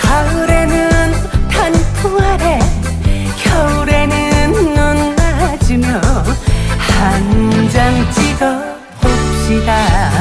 가을에는 단풍 아래 겨울에는 눈 맞으며 한 장 찍어 봅시다.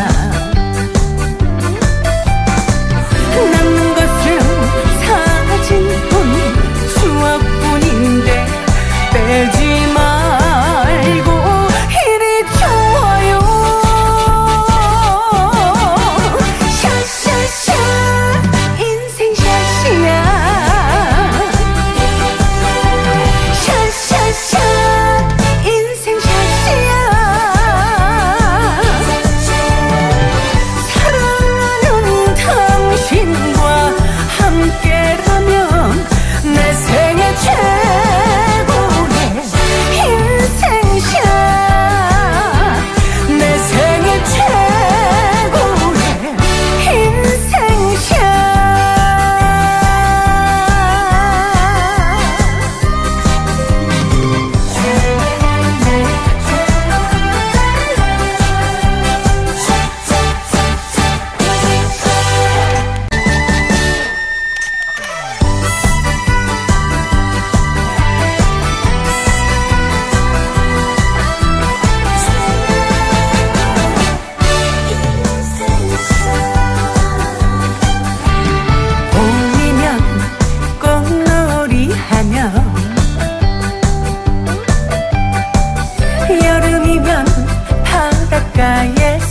转眼